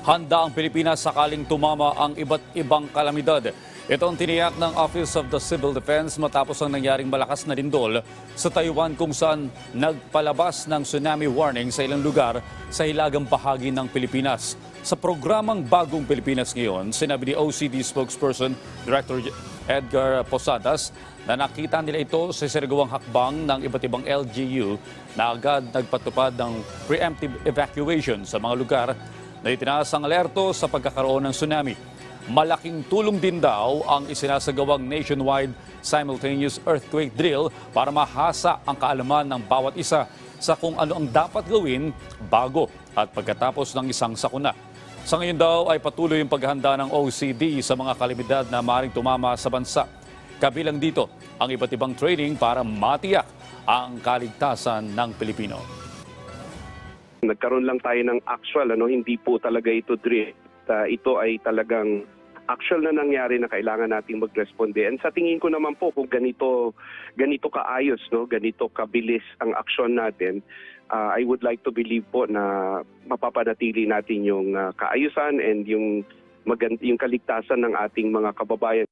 Handa ang Pilipinas sakaling tumama ang iba't ibang kalamidad. Ito ang tiniyak ng Office of the Civil Defense matapos ang nangyaring malakas na lindol sa Taiwan kung saan nagpalabas ng tsunami warning sa ilang lugar sa hilagang bahagi ng Pilipinas. Sa programang Bagong Pilipinas ngayon, sinabi ni OCD spokesperson Director Edgar Posadas na nakita nila ito sa sinagawang hakbang ng iba't ibang LGU na agad nagpatupad ng preemptive evacuation sa mga lugar na itinaas ang alerto sa pagkakaroon ng tsunami. Malaking tulong din daw ang isinasagawang nationwide simultaneous earthquake drill para mahasa ang kaalaman ng bawat isa sa kung ano ang dapat gawin bago at pagkatapos ng isang sakuna. Sa ngayon daw ay patuloy yung paghahanda ng OCD sa mga kalamidad na maaaring tumama sa bansa. Kabilang dito ang iba't ibang training para matiyak ang kaligtasan ng Pilipino. Nagkaroon lang tayo ng actual, ano, hindi po talaga ito drill. Uh, ito ay talagang actual na nangyari na kailangan nating magresponde. And sa tingin ko naman po kung ganito ganito kaayos, no, ganito kabilis ang aksyon natin, uh, I would like to believe po na mapapanatili natin yung uh, kaayusan and yung magand- yung kaligtasan ng ating mga kababayan.